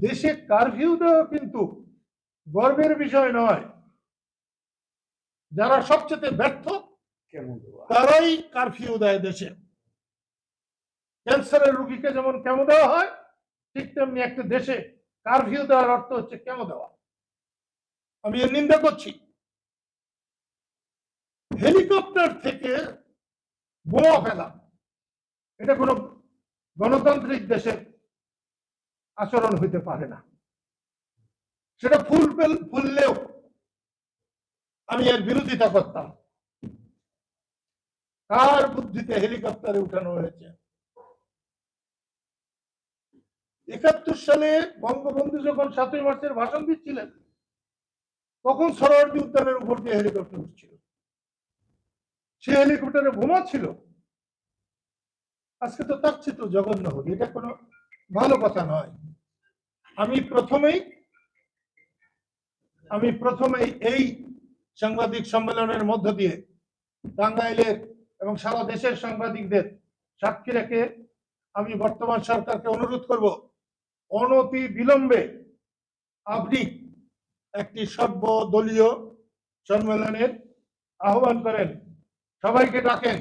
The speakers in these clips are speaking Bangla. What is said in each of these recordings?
দেশে কারফিউ দেওয়া কিন্তু গর্বের বিষয় নয়। যারা সবচেয়ে ব্যর্থ কেমন দেওয়া তারাই কারফিউ দেয় দেশে। ক্যান্সারের রুগীকে যেমন কেমো দেওয়া হয় ঠিক তেমনি একটা দেশে কারফিউ দেওয়ার অর্থ হচ্ছে কেমো দেওয়া। আমি এর নিন্দা করছি। হেলিকপ্টার থেকে বোমা ফেলা এটা কোনো গণতান্ত্রিক দেশের আচরণ হইতে পারে না। সেটা ফুল ফুললেও আমি এর বিরোধিতা করতাম। কার বুদ্ধিতে হেলিকপ্টারে উঠানো হয়েছে? একাত্তর সালে বঙ্গবন্ধু যখন সাতই মার্চের ভাষণ দিচ্ছিলেন, তখন সরোয়ার্দী উদ্যানের উপর দিয়ে হেলিকপ্টার উঠছিল। সে হেলিকপ্টারে বোমা ছিল। আজকে তো তার চেয়ে তো জঘন্য হল এটা কোনো ভালো কথা নয়। আমি প্রথমেই আমি প্রথমেই এই সাংবাদিক সম্মেলনের মধ্য দিয়ে টাঙ্গাইলের এবং সারা দেশের সাংবাদিকদের সাক্ষী রেখে আমি বর্তমান সরকারকে অনুরোধ করব, অনতি বিলম্বে আপনি একটি সর্বদলীয় সম্মেলনের আহ্বান করেন। সবাইকে ডাকেন।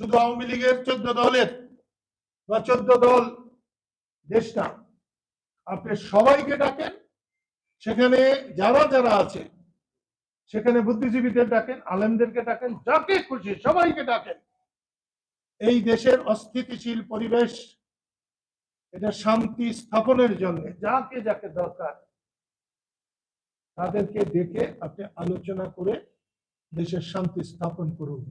শুধু আওয়ামী লীগের চোদ্দ দলের বা চোদ্দ দল দেশ না আপনি সবাইকে ডাকেন, সেখানে যারা যারা আছে, সেখানে বুদ্ধিজীবীদের ডাকেন, আলেমদেরকে ডাকেন, যাকে খুশি সবাইকে ডাকেন। এই দেশের অস্থিতিশীল পরিবেশ, এটা শান্তি স্থাপনের জন্য, যাকে যাকে দরকার, তাদেরকে ডেকে আপনি আলোচনা করে দেশের শান্তি স্থাপন করুন।